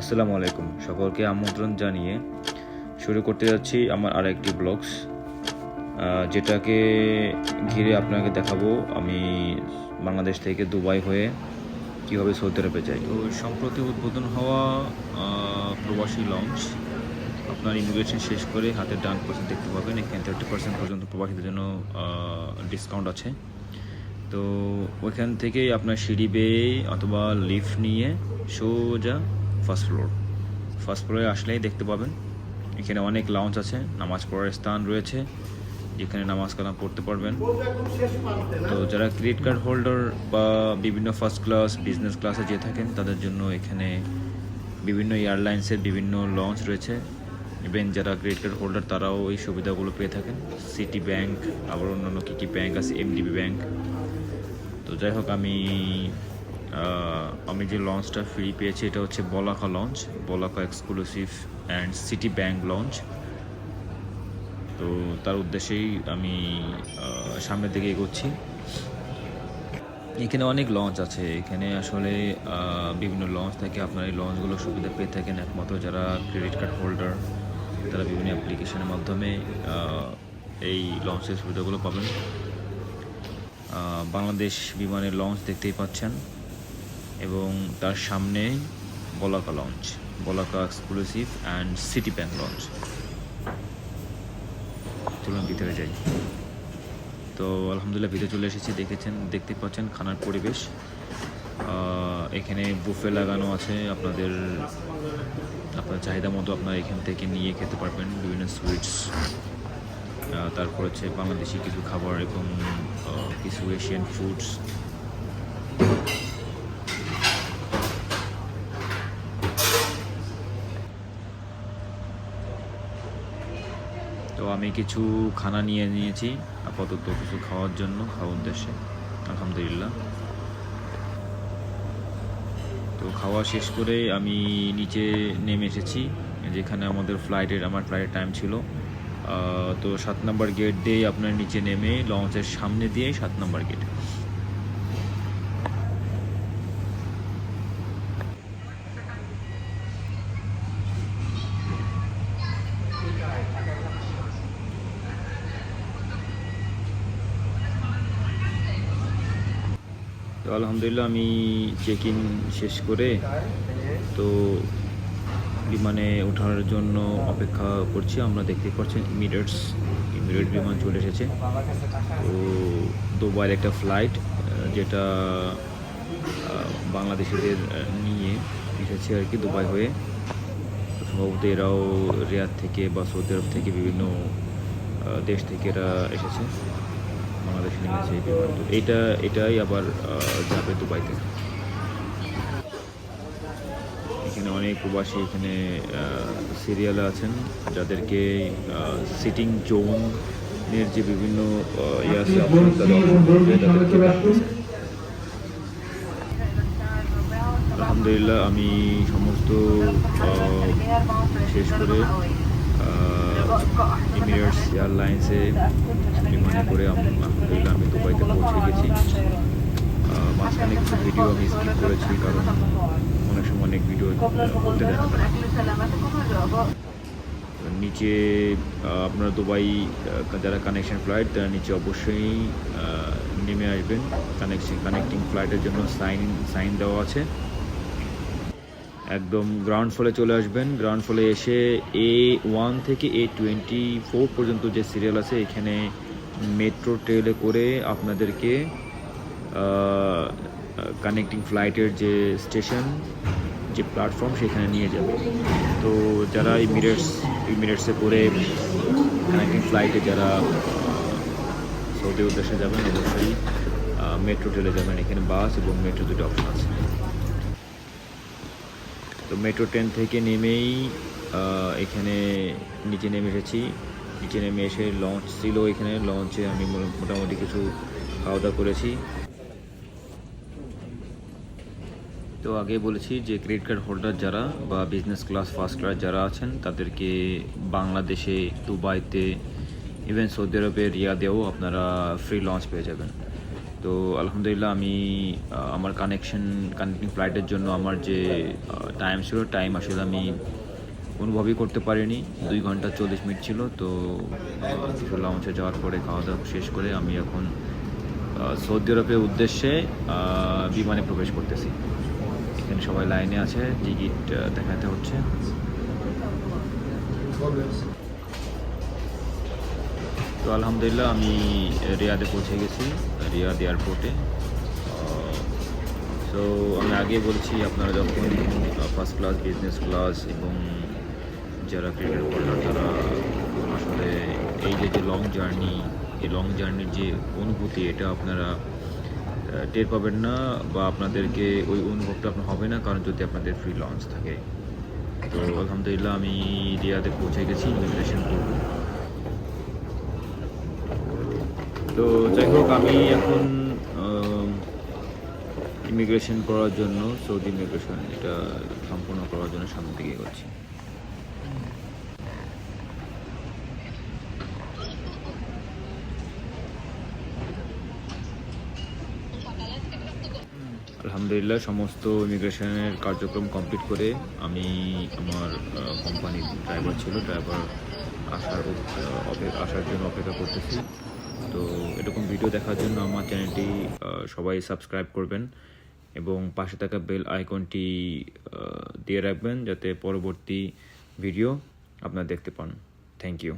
আসসালামু আলাইকুম। সকলকে আমন্ত্রণ জানিয়ে শুরু করতে যাচ্ছি আমার আরেকটি ব্লগস যেটাকে ঘিরে আপনাকে দেখাবো আমি বাংলাদেশ থেকে দুবাই হয়ে কীভাবে সৌদি আরবে যাই। তো সম্প্রতি উদ্বোধন হওয়া প্রবাসী লঞ্চ, আপনার ইমিগ্রেশন শেষ করে হাতের ডান পার্সেন্ট দেখতে পাবেন। এখানে থার্টি পার্সেন্ট পর্যন্ত প্রবাসীদের জন্য ডিসকাউন্ট আছে। তো ওইখান থেকেই আপনার সিঁড়ি বেয়ে অথবা লিফট নিয়ে সোজা ফার্স্ট ফ্লোর। ফার্স্ট ফ্লোরে আসলেই দেখতে পাবেন, এখানে অনেক লাউঞ্জ আছে, নামাজ পড়ার স্থান রয়েছে যেখানে নামাজ কালাম পড়তে পারবেন। তো যারা ক্রেডিট কার্ড হোল্ডার বা বিভিন্ন ফার্স্ট ক্লাস বিজনেস ক্লাসে যেয়ে থাকেন, তাদের জন্য এখানে বিভিন্ন এয়ারলাইন্সের বিভিন্ন লঞ্চ রয়েছে। ইভেন যারা ক্রেডিট কার্ড হোল্ডার তারাও এই সুবিধাগুলো পেয়ে থাকেন। সিটি ব্যাংক আবার অন্যান্য কী কী ব্যাংক আছে? এমডিবি ব্যাংক তো যাই হোক, আমি আমি যে লঞ্চটা ফ্রি পেয়েছি, এটা হচ্ছে Balaka launch Balaka exclusive and City Bank launch তো তার উদ্দেশ্যেই আমি সামনের দিকে এগোচ্ছি। এখানে অনেক লঞ্চ আছে। এখানে আসলে বিভিন্ন লঞ্চ থাকে। আপনার এই লঞ্চগুলো সুবিধা পেয়ে থাকেন একমাত্র যারা ক্রেডিট কার্ড হোল্ডার তারা বিভিন্ন অ্যাপ্লিকেশনের মাধ্যমে এই লঞ্চের সুবিধাগুলো পাবেন। বাংলাদেশ বিমানের লঞ্চ দেখতেই পাচ্ছেন। এবং তার সামনে Balaka launch Balaka exclusive and City Bank launch চলুন ভিতরে যাই। তো আলহামদুলিল্লাহ ভিতরে চলে এসেছি, দেখেছেন, দেখতে পাচ্ছেন খানার পরিবেশ। এখানে বুফে লাগানো আছে, আপনাদের, আপনার চাহিদা মতো আপনারা এখান থেকে নিয়ে খেতে পারবেন বিভিন্ন সুইটস তারপর হচ্ছে বাংলাদেশি কিছু খাবার এবং কিছু এশিয়ান ফুডস তো আমি কিছু খানা নিয়ে নিয়েছি, আপাতত কিছু খাওয়ার জন্য, খাওয়ার উদ্দেশ্যে, আলহামদুলিল্লাহ। তো খাওয়া শেষ করে আমি নিচে নেমে এসেছি, যেখানে আমাদের ফ্লাইটের, আমার ফ্লাইটের টাইম ছিল। তো সাত নম্বর গেট দিয়ে আপনার নিচে নেমে, লঞ্চের সামনে দিয়ে সাত নম্বর গেট তো আলহামদুলিল্লাহ আমি চেক ইন শেষ করে তো বিমানে ওঠার জন্য অপেক্ষা করছি। আমরা দেখতে পাচ্ছেন ইমিরেটস ইমিরেট বিমান চলে এসেছে। তো দুবাইয়ের একটা ফ্লাইট যেটা বাংলাদেশিদের নিয়ে এসেছে আর কি দুবাই হয়ে। সম্ভবত এরাও রিয়াদ থেকে বা সৌদি আরব থেকে বিভিন্ন দেশ থেকে এরা এসেছে। বাংলাদেশে নেমেছে এই বিমান তো। এটা এটাই আবার যাবে দুবাইতে। এখানে অনেক প্রবাসী এখানে সিরিয়ালে আছেন, যাদেরকে সিটিং জোনের যে বিভিন্ন ইয়ে আলহামদুলিল্লাহ, আমি সমস্ত শেষ করে ইমিরেটস এয়ারলাইন্সে বিমানে করে আলহামদুলিল্লাহ আমি দুবাইতে পৌঁছে গেছি। মাঝখানে কিছু ভিডিও আমি স্কিপ করেছি কারণ অনেক সময় অনেক ভিডিও করতে না। নিচে আপনার দুবাই যারা কানেকশন ফ্লাইট তারা নিচে অবশ্যই নেমে আসবেন। কানেকশন কানেক্টিং ফ্লাইটের জন্য সাইন সাইন দেওয়া আছে। একদম গ্রাউন্ড ফ্লোরে চলে আসবেন। গ্রাউন্ড ফ্লোরে এসে এ ওয়ান থেকে এ টোয়েন্টি ফোর পর্যন্ত যে সিরিয়াল আছে, এখানে মেট্রো ট্রেলে করে আপনাদেরকে কানেক্টিং ফ্লাইটের যে স্টেশন যে প্ল্যাটফর্ম সেখানে নিয়ে যাবে। তো যারা ইমিরেটস ইমিরেটসে করে কানেক্টিং ফ্লাইটে যারা সৌদি উদ্দেশ্যে যাবেন, অবশ্যই মেট্রো ট্রেলে যাবেন। এখানে বাস এবং মেট্রো দুটো অপশন আছে। তো মেট্রো ট্রেন থেকে নেমেই এখানে নিচে নেমে এসেছি। নিচে নেমে এসে লঞ্চ ছিল এখানে। লঞ্চে আমি মোটামুটি কিছু খাওয়া দাওয়া করেছি। তো আগে বলেছি যে ক্রেডিট কার্ড হোল্ডার যারা বা বিজনেস ক্লাস ফার্স্ট ক্লাস যারা আছেন, তাদেরকে বাংলাদেশে, দুবাইতে ইভেন সৌদি আরবের রিয়াদেও আপনারা ফ্রি লঞ্চ পেয়ে যাবেন। তো আলহামদুলিল্লাহ আমি আমার কানেকশন কানেক্টিং ফ্লাইটের জন্য আমার যে টাইম ছিল টাইম আসলে আমি অনুভবই করতে পারিনি। দুই ঘণ্টা চল্লিশ মিনিট ছিল, তো লঞ্চে যাওয়ার পরে খাওয়া দাওয়া শেষ করে আমি এখন সৌদি আরবের উদ্দেশ্যে বিমানে প্রবেশ করতেছি। এখানে সবাই লাইনে আছে, টিকিট দেখাতে হচ্ছে। তো আলহামদুলিল্লাহ আমি রিয়াদে পৌঁছে গেছি, রিয়াদ এয়ারপোর্টে। সো আমি আগে বলছি, আপনারা যখন ফার্স্ট ক্লাস বিজনেস ক্লাস এবং যারা ক্রিকেট বলার তারা আসলে এই যে যে লং জার্নি এই লং জার্নির যে অনুভূতি, এটা আপনারা টের পাবেন না বা আপনাদেরকে ওই অনুভবটা আপনার হবে না, কারণ যদি আপনাদের ফ্রি লঞ্চ থাকে। তো আলহামদুলিল্লাহ আমি রিয়াদে পৌঁছে গেছি ইমিগ্রেশন করব তো যাই হোক, আমি এখন ইমিগ্রেশন করার জন্য সৌদি ইমিগ্রেশন এটা সম্পূর্ণ করার জন্য সামনের দিকে এগোচ্ছি। আলহামদুলিল্লাহ, সমস্ত ইমিগ্রেশনের কার্যক্রম কমপ্লিট করে আমি আমার কোম্পানির ড্রাইভার ছিল ড্রাইভার আসার আসার জন্য অপেক্ষা করতেছি। তো এরকম ভিডিও দেখার জন্য আমার চ্যানেলটি সবাই সাবস্ক্রাইব করবেন এবং পাশে থাকা বেল আইকনটি দিয়ে রাখবেন যাতে পরবর্তী ভিডিও আপনারা দেখতে পান। Thank you